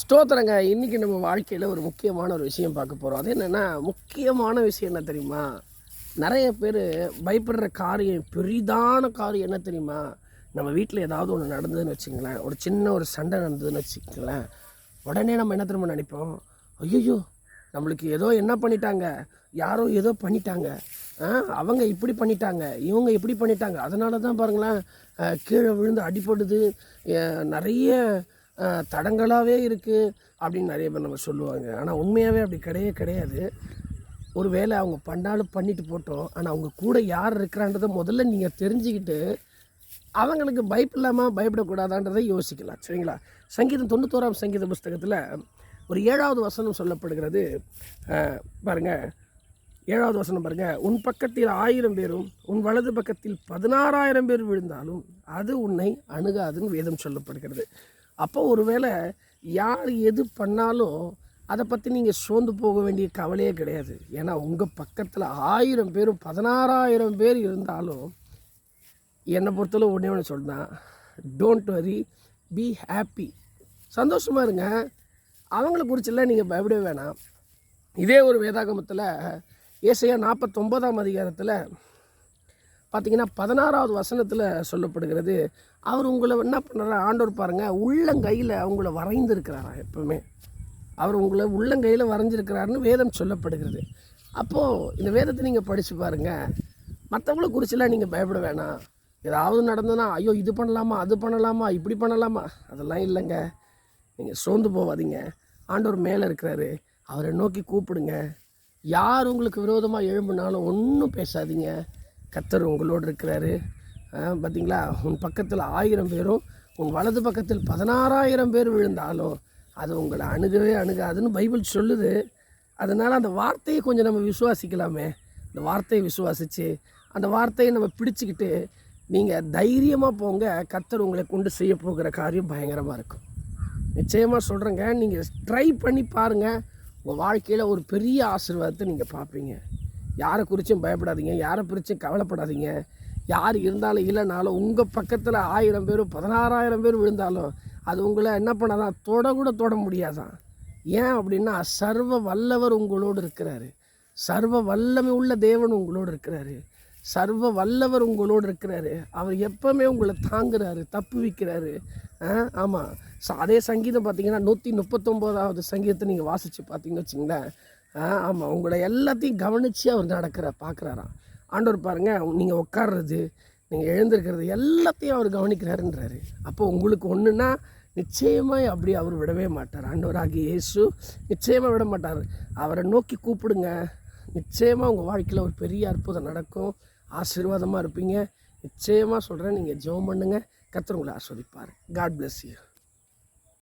ஸ்தோத்திரங்க. இன்றைக்கி நம்ம வாழ்க்கையில் ஒரு முக்கியமான ஒரு விஷயம் பார்க்க போகிறோம் அது என்னென்னா முக்கியமான விஷயம் என்ன தெரியுமா? நிறைய பேர் பயப்படுற காரியம் பெரிதான காரியம் என்ன தெரியுமா? நம்ம வீட்டில் ஏதாவது ஒன்று நடந்ததுன்னு வச்சுங்களேன் ஒரு சின்ன ஒரு சண்டை நடந்ததுன்னு வச்சுக்கங்களேன். உடனே நம்ம என்ன திரும்ப நினைப்போம்? ஐயோ நம்மளுக்கு ஏதோ என்ன பண்ணிட்டாங்க? யாரோ ஏதோ பண்ணிட்டாங்க. அவங்க இப்படி பண்ணிட்டாங்க. இவங்க இப்படி பண்ணிட்டாங்க. அதனால தான் பாருங்களேன் கீழே விழுந்து அடிபடுது. நிறைய தடங்களாகவே இருக்குது அப்படின்னு நிறைய பேர் நம்ம சொல்லுவாங்க. ஆனால் உண்மையாகவே அப்படி கிடையவே கிடையாது. ஒரு வேளை அவங்க பண்ணாலும் பண்ணிட்டு போட்டோம். ஆனால் அவங்க கூட யார் இருக்கிறான்றதை முதல்ல நீங்கள் தெரிஞ்சுக்கிட்டு அவங்களுக்கு பயப்பில்லாமல் பயப்படக்கூடாதான்றதை யோசிக்கலாம். சரிங்களா? சங்கீதம் தொண்ணூத்தோராம் சங்கீத புஸ்தகத்தில் ஒரு ஏழாவது வசனம் சொல்லப்படுகிறது. பாருங்கள் ஏழாவது வசனம் பாருங்கள் உன் பக்கத்தில் ஆயிரம் பேரும் உன் வலது பக்கத்தில் பதினாறாயிரம் பேர் விழுந்தாலும் அது உன்னை அணுகாதுன்னு வேதம் சொல்லப்படுகிறது. அப்போ ஒருவேளை யார் எது பண்ணாலும் அதை பற்றி நீங்கள் சோர்ந்து போக வேண்டிய கவலையே கிடையாது. ஏன்னா உங்கள் பக்கத்தில் ஆயிரம் பேரும் பதினாறாயிரம் பேர் இருந்தாலும் என்னை பொறுத்தளவு ஒன்றே ஒன்று சொல்கிறேன் டோன்ட் வரி பி ஹாப்பி சந்தோஷமாக இருங்க. அவங்கள குறிச்செல்லாம் நீங்கள் பயப்படவே வேணாம். இதே ஒரு வேதாகமத்தில் ஏசையா நாற்பத்தொம்போதாம் அதிகாரத்தில் பார்த்தீங்கன்னா பதினாறாவது வசனத்தில் சொல்லப்படுகிறது அவர் உங்களை என்ன பண்ணுறாரு ஆண்டவர் பாருங்கள் உள்ளங்கையில் அவங்கள வரைந்திருக்கிறாரா எப்பவுமே. அவர் உங்களை உள்ளங்கையில் வரைஞ்சிருக்கிறாருன்னு வேதம் சொல்லப்படுகிறது. அப்போது இந்த வேதத்தை நீங்கள் படித்து பாருங்கள் மற்றவங்கள குறிச்செல்லாம் நீங்கள் பயப்பட வேணாம். ஏதாவது நடந்ததுன்னா ஐயோ இது பண்ணலாமா அது பண்ணலாமா இப்படி பண்ணலாமா? அதெல்லாம் இல்லைங்க. நீங்கள் சோர்ந்து போகாதீங்க ஆண்டவர் மேலே இருக்கிறாரு. அவரை நோக்கி கூப்பிடுங்க. யார் உங்களுக்கு விரோதமாக எழும்புனாலும் ஒன்றும் பேசாதீங்க. கத்தர் உங்களோடு இருக்கிறாரு. பார்த்தீங்களா உன் பக்கத்தில் ஆயிரம் பேரும் உன் வலது பக்கத்தில் பதினாறாயிரம் பேர் விழுந்தாலும் அது உங்களை அணுகவே அணுகாதுன்னு பைபிள் சொல்லுது. அதனால் அந்த வார்த்தையை கொஞ்சம் நம்ம விசுவாசிக்கலாமே. அந்த வார்த்தையை விசுவாசித்து அந்த வார்த்தையை நம்ம பிடிச்சிக்கிட்டு நீங்கள் தைரியமாக போங்க. கத்தர் உங்களை கொண்டு செய்ய போகிற காரியம் பயங்கரமாக இருக்கும். நிச்சயமாக சொல்கிறேங்க நீங்கள் ட்ரை பண்ணி பாருங்கள் உங்கள் வாழ்க்கையில் ஒரு பெரிய ஆசீர்வாதத்தை நீங்கள் பார்ப்பீங்க. யாரை குறித்தும் பயப்படாதீங்க யாரை குறித்தும் கவலைப்படாதீங்க. யார் இருந்தாலும் இல்லைனாலும் உங்கள் பக்கத்தில் ஆயிரம் பேர் பதினாறாயிரம் பேர் விழுந்தாலும் அது உங்களை என்ன பண்ணாதான் தொட கூட தொட முடியாதான். ஏன் அப்படின்னா சர்வ வல்லவர் உங்களோடு இருக்கிறாரு. சர்வ வல்லமை உள்ள தேவன் உங்களோடு இருக்கிறாரு. சர்வ வல்லவர் உங்களோடு இருக்கிறாரு. அவர் எப்பவுமே உங்களை தாங்குறாரு தப்பு வைக்கிறாரு. ஆமாம் அதே சங்கீதம் பார்த்தீங்கன்னா நூற்றி முப்பத்தொம்போதாவது சங்கீதத்தை நீங்கள் வாசித்து பார்த்தீங்கன்னு வச்சிங்களேன். ஆமாம் உங்களை எல்லாத்தையும் கவனித்து அவர் நடக்கிற பார்க்குறாராம். ஆண்டவர் பாருங்கள் நீங்கள் உட்கார்றது நீங்கள் எழுந்திருக்கிறது எல்லாத்தையும் அவர் கவனிக்கிறாருன்றாரு. அப்போ உங்களுக்கு ஒன்றுன்னா நிச்சயமாக அப்படி அவர் விடவே மாட்டார். ஆண்டவராகிய இயேசு நிச்சயமாக விட மாட்டார். அவரை நோக்கி கூப்பிடுங்க. நிச்சயமாக உங்கள் வாழ்க்கையில் ஒரு பெரிய அற்புதம் நடக்கும். ஆசீர்வாதமாக இருப்பீங்க. நிச்சயமாக சொல்கிறேன் நீங்கள் ஜெபம் பண்ணுங்கள் கத்தர் உங்களை ஆஸ்வதிப்பார். God bless you